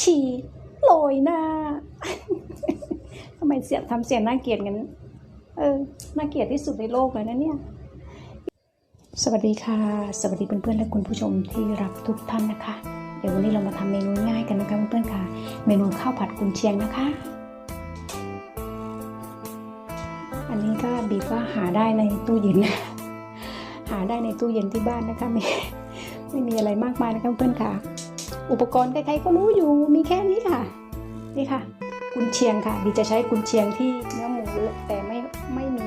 ชีโรยหน้าทำไมเสียงทำเสียงน่าเกลียดงั้น เออ น่าเกลียดที่สุดในโลกเลยนะเนี่ย สวัสดีค่ะ สวัสดีเพื่อนๆและคุณผู้ชมที่รักทุกท่านนะคะ เดี๋ยววันนี้เรามาทำเมนูง่ายกันนะคะเพื่อนๆค่ะ เมนูข้าวผัดกุนเชียงนะคะ อันนี้ก็บีบว่าหาได้ในตู้เย็น หาได้ในตู้เย็นที่บ้านนะคะไม่ไม่มีอะไรมากมายนะคะเพื่อนๆค่ะ อุปกรณ์ใครๆก็รู้อยู่มีแค่นี้ค่ะ นี่ค่ะ กุนเชียงค่ะบีจะใช้กุนเชียงที่เนื้อหมูแต่ไม่ไม่มี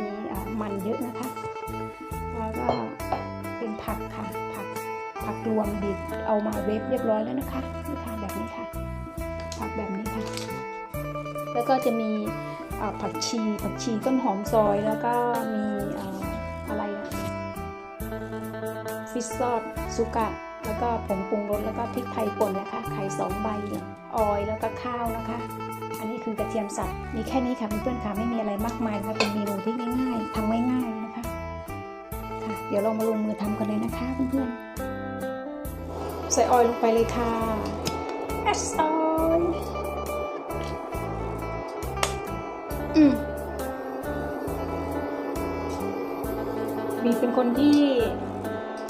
มันเยอะนะคะ แล้วก็เป็นผักค่ะ ผักผักรวมบีบเอามาเวฟเรียบร้อยแล้วนะคะนี่ค่ะแบบนี้ค่ะ ผักแบบนี้ค่ะ แล้วก็จะมีผักชีผักชีต้นหอมซอยแล้วก็มีอะไรฟิชซอสซุกะ แล้วก็ผงปรุงรสแล้วก็พริกไทยป่นนะคะ ไข่สองใบออยแล้วก็ข้าวนะคะ อันนี้คือกระเทียมสับ มีแค่นี้ค่ะเพื่อนๆค่ะไม่มีอะไรมากมายนะคะเป็นเมนูที่ง่ายๆทำง่ายๆนะคะค่ะ เดี๋ยวเรามาลงมือทำกันเลยนะคะเพื่อนๆใส่ออยลงไปเลยค่ะแอสออยอืมบีเป็นคนที่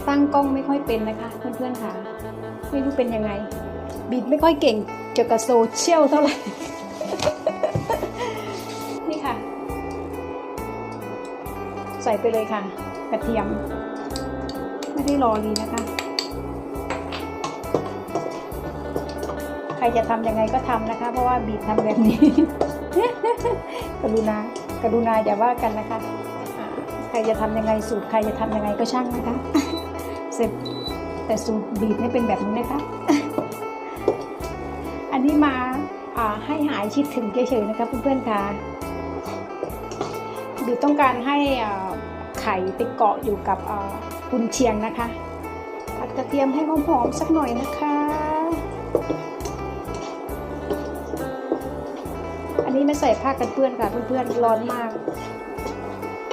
ตั้งกล้องไม่ค่อยเป็นนะคะเพื่อนๆค่ะ ไม่รู้เป็นยังไงบีไม่ค่อยเก่งเกี่ยวกับโซเชียลเท่าไหร่ นี่ค่ะ ใส่ไปเลยค่ะ กระเทียม ไม่ได้รอรีนะคะ ใครจะทำยังไงก็ทำนะคะ เพราะว่าบีบทำแบบนี้ กรุณากรุณาอย่าว่ากันนะคะใครจะทำยังไงสูตรใครจะทำยังไงก็ช่างนะคะ เสร็จแต่สูตรบีบไม่เป็นแบบนี้นะคะ อันนี้มาให้หายคิดถึงเฉยๆนะคะเพื่อนๆค่ะบีบต้องการให้ไข่ไปเกาะอยู่กับกุนเชียงนะคะผัดกระเทียมให้หอมๆสักหน่อยนะคะอันนี้ไม่ใส่ผ้ากันเปื้อนค่ะเพื่อนๆร้อนมาก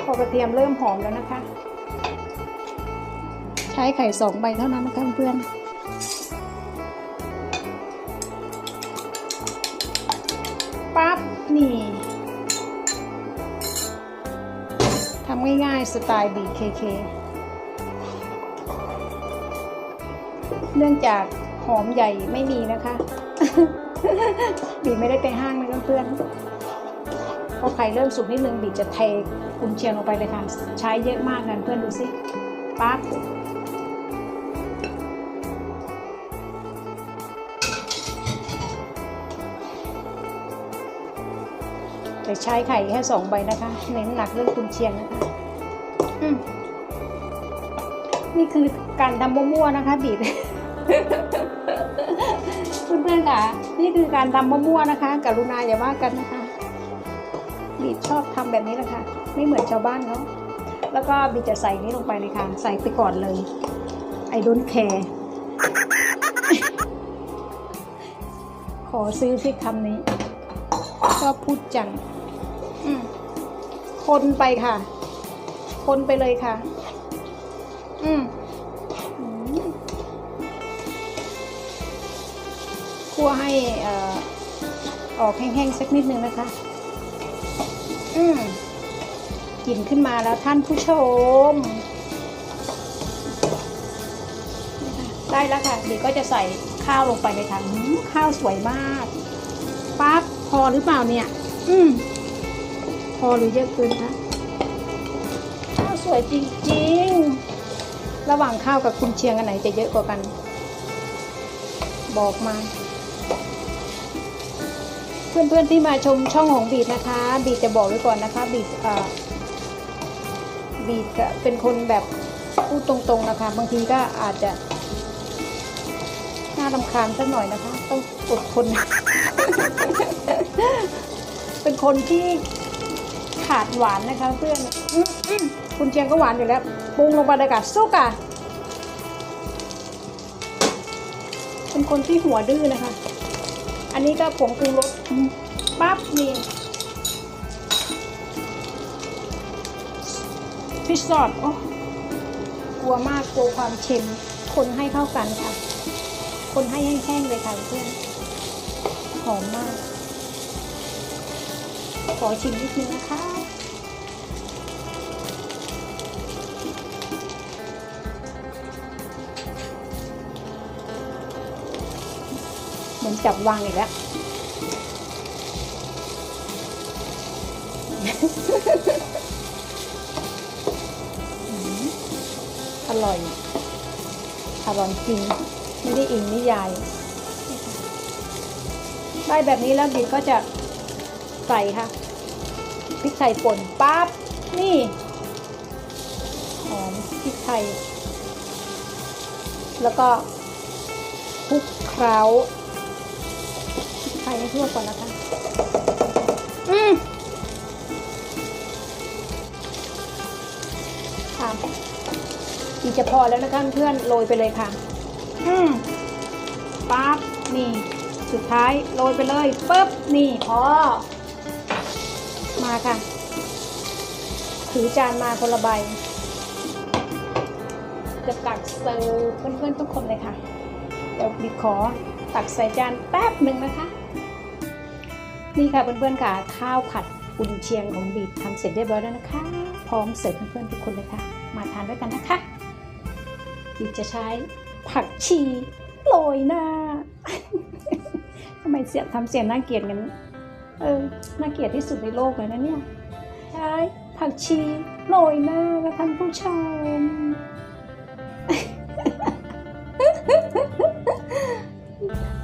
พอกระเทียมเริ่มหอมแล้วนะคะ ใช้ไข่สองใบเท่านั้นนะคะเพื่อนปั๊บนี่ทำง่ายๆ สไตล์ BKK เนื่องจากหอมใหญ่ไม่มีนะคะบีไม่ได้ไปห้างนะเพื่อนๆพอไข่เริ่มสุกนิดนึงบีจะเทกุนเชียงลงไปเลยค่ะ ใช้เยอะมากกันเพื่อนดูสิปั๊บ จะใช้ไข่แค่สองใบนะคะ เน้นหนักเรื่องกุนเชียงนะคะอืมนี่คือการทำมั่วๆนะคะบีบเพื่อนๆค่ะ นี่คือการทำมั่วๆนะคะ กรุณาอย่าว่ากันนะคะ บีบชอบทำแบบนี้แหละค่ะ ไม่เหมือนชาวบ้านเขาแล้วก็บีบจะใส่นี้ลงไปเลยค่ะ ใส่ไปก่อนเลยไอ้ดนแคร์ขอซื้อที่คำนี้ ก็พูดจังอืม คนไปค่ะ คนไปเลยค่ะ อืมคั่วให้อออกแห้งๆสักนิดนึงนะคะ อืมกลิ่นขึ้นมาแล้วท่านผู้ชม ได้แล้วค่ะเดี๋ยวก็จะใส่ข้าวลงไปเลยค่ะข้าวสวยมากปั๊บพอหรือเปล่าเนี่ย อืม อหรือเยอะเกินคะข้าวสวยจริงๆ ระหว่างข้าวกับคุณเชียงอันไหนจะเยอะกว่ากัน บอกมา เพื่อนๆที่มาชมช่องของบีดนะคะ บีดจะบอกไว้ก่อนนะคะบีดเอ่อบีดเป็นคนแบบพูดตรงๆนะคะ บางทีก็อาจจะน่ารำคาญสักหน่อยนะคะ ต้องอดทนเป็นคนที่ ขาดหวานนะคะเพื่อนออคุณเชียงก็หวานอยู่แล้วปรุงลงไปเลยค่ะซุกอะเป็นคนที่หัวดื้อนะคะ อันนี้ก็ผงปรุงรสอืมปั๊บนี่ฟิชซอสโอ้กลัวมากกลัวความเค็ม คนให้เข้ากันค่ะ คนให้แห้งๆเลยค่ะเพื่อน หอมมาก ขอชิมนิดนึงนะคะเหมือนจับวางอีกแล้วอืมอร่อย อร่อยจริง ไม่ได้อิงนิยายได้แบบนี้แล้วดิก็จะใส่ค่ะ พริกไทยป่นปั๊บนี่หอมพริกไทย แล้วก็คลุกเคล้าพริกไทยให้ทั่วก่อนนะคะอืมค่ะอีกจะพอแล้วนะคะเพื่อนโรยไปเลยค่ะ อืมปั๊บนี่ สุดท้ายโรยไปเลยปุ๊บนี่พอ มาค่ะ ถือจานมาคนละใบ จะตักเสิร์ฟเพื่อนๆทุกคนเลยค่ะ เดี๋ยวบิขอตักใส่จานแป๊บหนึ่งนะคะ นี่ค่ะเพื่อนๆค่ะข้าวผัดกุนเชียงของบีทำเสร็จเรียบร้อยแล้วนะคะ พร้อมเสิร์ฟเพื่อนๆทุกคนเลยค่ะ มาทานด้วยกันนะคะบีจะใช้ผักชีโรยหน้าทำไมเสียงทำเสียงน่าเกลียดกัน เออน่าเกลียดที่สุดในโลกเลยนะเนี่ยใช่ผักชีโรยหน้าค่ะท่านผู้ชม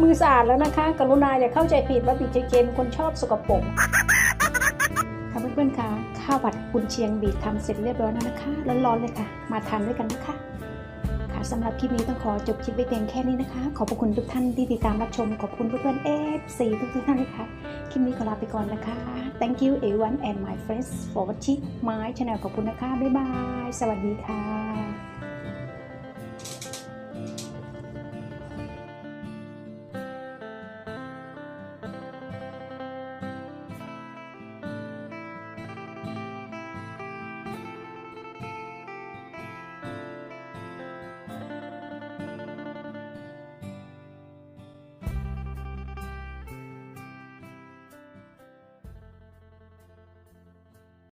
มือสะอาดแล้วนะคะ กรุณาอย่าเข้าใจผิดว่าบีเจเกมคนชอบสกปรกค่ะเพื่อนๆค่ะข้าวผัดกุนเชียงบีททำเสร็จเรียบร้อยแล้วนะคะ ร้อนๆเลยค่ะ มาทานด้วยกันนะคะค่ะสำหรับคลิปนี้ต้องขอจบคลิปไปเพียงแค่นี้นะคะ ขอบพระคุณทุกท่านที่ติดตามรับชม ขอบคุณเพื่อนๆเอฟซีทุกๆท่านเลยค่ะ คลิปนี้ขอลาไปก่อนนะคะ thank you everyone and my friends for watching my channel ขอบคุณนะคะ บ๊ายบาย สวัสดีค่ะ